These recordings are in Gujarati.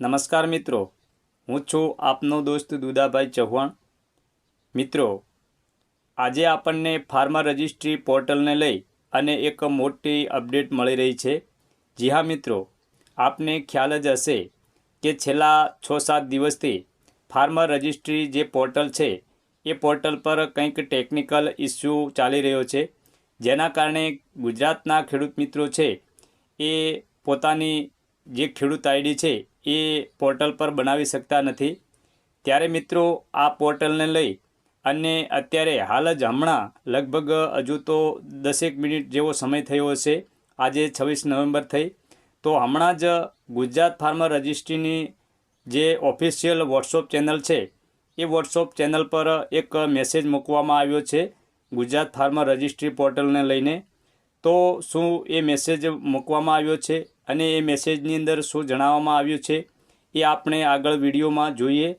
નમસ્કાર મિત્રો. હું છું આપનો દોસ્ત દુદાભાઈ ચૌહાણ. મિત્રો, આજે આપણને ફાર્મા રજિસ્ટ્રી પોર્ટલને લઈ અને એક મોટી અપડેટ મળી રહી છે. જી હા, મિત્રો. આપને ખ્યાલ જ હશે કે છેલ્લા છ સાત દિવસથી ફાર્મા રજિસ્ટ્રી જે પોર્ટલ છે, એ પોર્ટલ પર કંઈક ટેકનિકલ ઇસ્યુ ચાલી રહ્યો છે. જેના કારણે ગુજરાતના ખેડૂત મિત્રો છે, એ પોતાની જે ખેડૂત આઈડી છે એ પોર્ટલ પર બનાવી શકતા નથી. ત્યારે મિત્રો, આ પોર્ટલને લઈ અને અત્યારે હાલ જ હમણાં લગભગ હજુ તો દસેક મિનિટ જેવો સમય થયો હશે. આજે છવ્વીસ નવેમ્બર થઈ. તો હમણાં જ ગુજરાત ફાર્મર રજિસ્ટ્રીની જે ઓફિશિયલ વોટ્સઅપ ચેનલ છે, એ વોટ્સઅપ ચેનલ પર એક મેસેજ મૂકવામાં આવ્યો છે, ગુજરાત ફાર્મર રજિસ્ટ્રી પોર્ટલને લઈને. તો શું એ મેસેજ મૂકવામાં આવ્યો છે? અને એ મેસેજની અંદર શું જણાવવામાં આવ્યું છે એ આપણે આગળ વિડીયોમાં જોઈએ.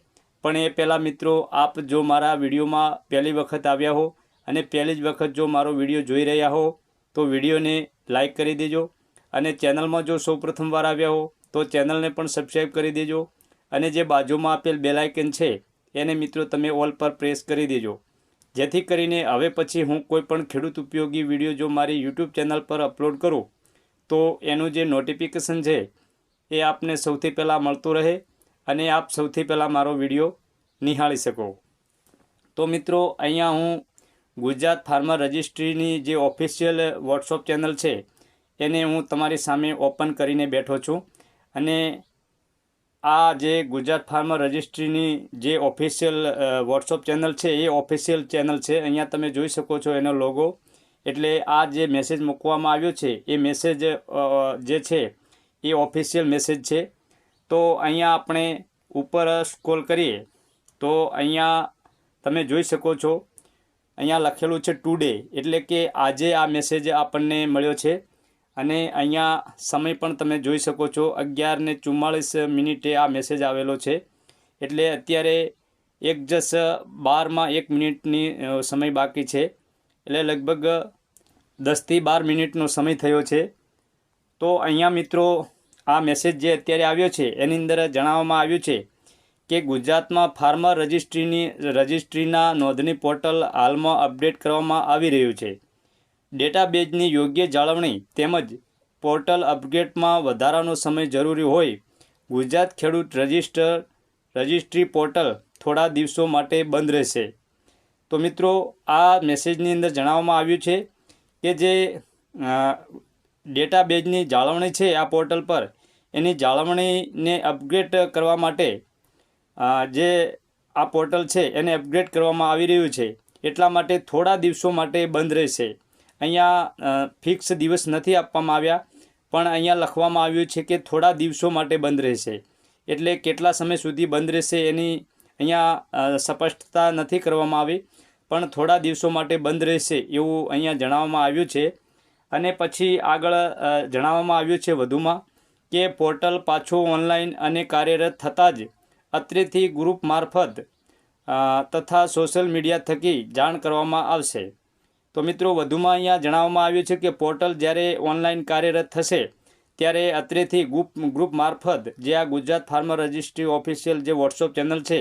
પણ એ પહેલાં મિત્રો, આપ જો મારા વિડીયોમાં પહેલી વખત આવ્યા હો અને પહેલી જ વખત જો મારો વીડિયો જોઈ રહ્યા હો, તો વિડીયોને લાઇક કરી દેજો અને ચેનલમાં જો સૌ પ્રથમવાર આવ્યા હો, તો ચેનલને પણ સબસ્ક્રાઈબ કરી દેજો અને જે બાજુમાં આપેલ બેલાઇકન છે, એને મિત્રો તમે ઓલ પર પ્રેસ કરી દેજો. જેથી કરીને હવે પછી હું કોઈ પણ ખેડૂત ઉપયોગી વીડિયો જો મારી યુટ્યુબ ચેનલ પર અપલોડ કરું તો એનું જે નોટિફિકેશન છે, એ આપને સૌથી પહેલાં મળતું રહે અને આપ સૌથી પહેલાં મારો વીડિયો નિહાળી શકો. તો મિત્રો, અહીંયા હું ગુજરાત ફાર્મર રજિસ્ટ્રીની જે ઓફિશિયલ વોટ્સઅપ ચેનલ છે, એને હું તમારી સામે ઓપન કરીને બેઠો છું. અને આ જે ગુજરાત ફાર્મર રજિસ્ટ્રીની જે ઓફિશિયલ વોટ્સઅપ ચેનલ છે, એ ઓફિશિયલ ચેનલ છે. અહીંયા તમે જોઈ શકો છો એનો લોગો એટલે આ જે મેસેજ મૂકવામાં આવ્યો છે, એ મેસેજ જે છે, એ ઓફિશિયલ મેસેજ છે. તો અહીંયા આપણે ઉપર સ્કોલ કરીએ, તો અહીંયા તમે જોઈ શકો છો, અહીંયા લખેલું છે ટુડે એટલે કે આજે આ મેસેજ આપણને મળ્યો છે. અને અહીંયા સમય પણ તમે જોઈ શકો છો, અગિયાર ને ચુમ્માળીસ મિનિટે આ મેસેજ આવેલો છે. એટલે અત્યારે એક જસ બારમાં એક મિનિટની સમય બાકી છે. એટલે લગભગ દસથી બાર મિનિટનો સમય થયો છે. તો અહીંયા મિત્રો, આ મેસેજ જે અત્યારે આવ્યો છે, એની અંદર જણાવવામાં આવ્યું છે કે ગુજરાતમાં ફાર્મર રજિસ્ટ્રીની, રજિસ્ટ્રીના નોંધણી પોર્ટલ હાલમાં અપડેટ કરવામાં આવી રહ્યું છે. ડેટાબેઝની યોગ્ય જાળવણી તેમજ પોર્ટલ અપડેટમાં વધારાનો સમય જરૂરી હોય, ગુજરાત ખેડૂત રજિસ્ટર, રજિસ્ટ્રી પોર્ટલ થોડા દિવસો માટે બંધ રહેશે. તો મિત્રો, આ મેસેજની અંદર જણાવવામાં આવ્યું છે કે જે ડેટાબેઝની જાળવણી છે આ પોર્ટલ પર, એની જાળવણીને અપગ્રેડ કરવા માટે જે આ પોર્ટલ છે એને અપગ્રેડ કરવામાં આવી રહ્યું છે. એટલા માટે થોડા દિવસો માટે બંધ રહેશે. અહીંયા ફિક્સ દિવસ નથી આપવામાં આવ્યા, પણ અહીંયા લખવામાં આવ્યું છે કે થોડા દિવસો માટે બંધ રહેશે. એટલે કેટલા સમય સુધી બંધ રહેશે એની અહીંયા સ્પષ્ટતા નથી કરવામાં આવી. પણ થોડા દિવસો માટે બંધ રહેશે એવું અહીંયા જણાવવામાં આવ્યું છે. અને પછી આગળ જણાવવામાં આવ્યું છે વધુમાં કે પોર્ટલ પાછું ઓનલાઈન અને કાર્યરત થતાં જ અત્રેથી ગ્રુપ મારફત તથા સોશિયલ મીડિયા થકી જાણ કરવામાં આવશે. તો મિત્રો, વધુમાં અહીંયા જણાવવામાં આવ્યું છે કે પોર્ટલ જ્યારે ઓનલાઈન કાર્યરત થશે, ત્યારે અત્રેથી ગ્રુપ ગ્રુપ મારફત જે આ ગુજરાત ફાર્મર રજિસ્ટ્રી ઓફિશિયલ જે વોટ્સઅપ ચેનલ છે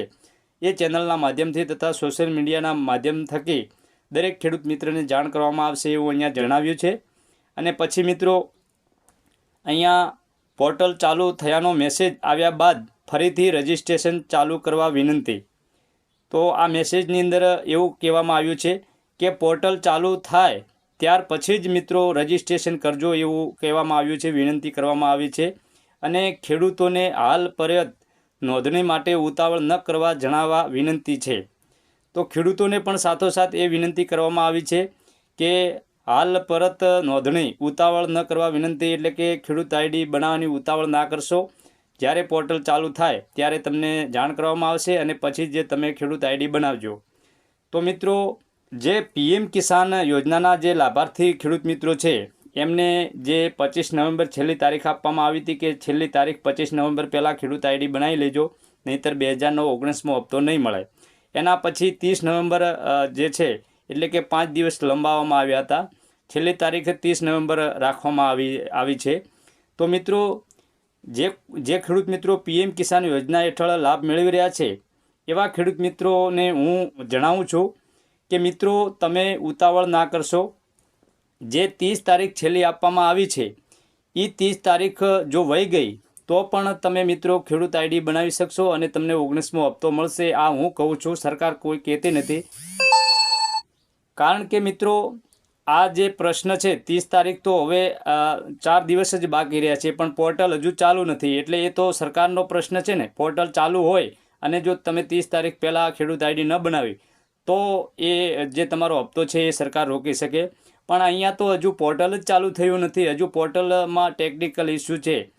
એ ચેનલના માધ્યમથી તથા સોશિયલ મીડિયાના માધ્યમ થકી દરેક ખેડૂત મિત્રને જાણ કરવામાં આવશે એવું અહીંયા જણાવ્યું છે. અને પછી મિત્રો, અહીંયા પોર્ટલ ચાલુ થયાનો મેસેજ આવ્યા બાદ ફરીથી રજિસ્ટ્રેશન ચાલુ કરવા વિનંતી. તો આ મેસેજની અંદર એવું કહેવામાં આવ્યું છે કે પોર્ટલ ચાલુ થાય ત્યાર પછી જ મિત્રો રજિસ્ટ્રેશન કરજો એવું કહેવામાં આવ્યું છે, વિનંતી કરવામાં આવી છે. અને ખેડૂતોને હાલ પરત નોંધણી માટે ઉતાવળ ન કરવા જણાવવા વિનંતી છે. તો ખેડૂતોને પણ સાથોસાથ એ વિનંતી કરવામાં આવી છે કે હાલ પરત નોંધણી, ઉતાવળ ન કરવા વિનંતી એટલે કે ખેડૂત આઈડી બનાવવાની ઉતાવળ ના કરશો. જ્યારે પોર્ટલ ચાલુ થાય ત્યારે તમને જાણ કરવામાં આવશે અને પછી જે તમે ખેડૂત આઈડી બનાવજો. તો મિત્રો, જે પીએમ કિસાન યોજનાના જે લાભાર્થી ખેડૂત મિત્રો છે એમને જે પચીસ નવેમ્બર છેલ્લી તારીખ આપવામાં આવી હતી કે છેલ્લી તારીખ પચીસ નવેમ્બર પહેલાં ખેડૂત આઈડી બનાવી લેજો, નહીંતર બે હજાર નવ ઓગણીસમો હપ્તો નહીં મળે. એના પછી ત્રીસ નવેમ્બર જે છે, એટલે કે પાંચ દિવસ લંબાવવામાં આવ્યા હતા. છેલ્લી તારીખે ત્રીસ નવેમ્બર રાખવામાં આવી આવી છે. તો મિત્રો, જે જે ખેડૂત મિત્રો પીએમ કિસાન યોજના હેઠળ લાભ મેળવી રહ્યા છે, એવા ખેડૂત મિત્રોને હું જણાવું છું કે મિત્રો, તમે ઉતાવળ ના કરશો. જે ત્રીસ તારીખ છેલ્લી આપવામાં આવી છે એ ત્રીસ તારીખ જો વહી ગઈ, તો પણ તમે મિત્રો ખેડૂત આઈડી બનાવી શકશો અને તમને ઓગણીસમો હપ્તો મળશે. આ હું કહું છું, સરકાર કોઈ કહેતી નથી. કારણ કે મિત્રો, આ જે પ્રશ્ન છે, ત્રીસ તારીખ તો હવે ચાર દિવસ જ બાકી રહ્યા છે, પણ પોર્ટલ હજુ ચાલુ નથી. એટલે એ તો સરકારનો પ્રશ્ન છે ને, પોર્ટલ ચાલુ હોય અને જો તમે ત્રીસ તારીખ પહેલાં ખેડૂત આઈડી ન બનાવી, તો એ જે તમારો હપ્તો છે, એ સરકાર રોકી શકે. પણ અહીંયા તો હજુ પોર્ટલ જ ચાલુ થયું નથી. હજુ પોર્ટલમાં ટેકનિકલ ઇસ્યુ છે.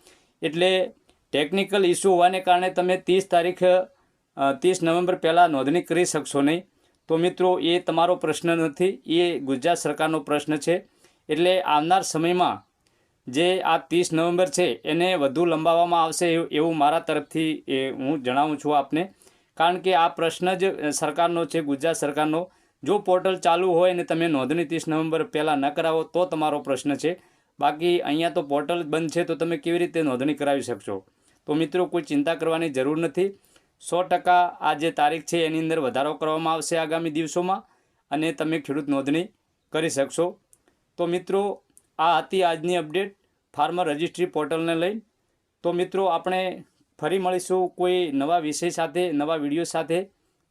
એટલે ટેકનિકલ ઇસ્યુ હોવાને કારણે તમે ત્રીસ તારીખ ત્રીસ નવેમ્બર પહેલાં નોંધણી કરી શકશો નહીં. તો મિત્રો, એ તમારો પ્રશ્ન નથી. એ ગુજરાત સરકારનો પ્રશ્ન છે. એટલે આવનાર સમયમાં જે આ ત્રીસ નવેમ્બર છે, એને વધુ લંબાવવામાં આવશે એવું- મારા તરફથી હું જણાવું છું આપને. કારણ કે આ પ્રશ્ન જ સરકારનો છે, ગુજરાત સરકારનો. જો પોર્ટલ ચાલુ હોય અને તમે નોંધણી ત્રીસ નવેમ્બર પહેલાં ન કરાવો તો તમારો પ્રશ્ન છે. બાકી અહીંયા તો પોર્ટલ બંધ છે તો તમે કેવી રીતે નોંધણી કરાવી શકશો? તો મિત્રો, કોઈ ચિંતા કરવાની જરૂર નથી. સો ટકા આ જે તારીખ છે એની અંદર વધારો કરવામાં આવશે આગામી દિવસોમાં અને તમે ખેડૂત નોંધણી કરી શકશો. તો મિત્રો, આ હતી આજની અપડેટ ફાર્મર રજિસ્ટ્રી પોર્ટલને લઈ. તો મિત્રો, આપણે ફરી મળીશું કોઈ નવા વિષય સાથે, નવા વીડિયો સાથે.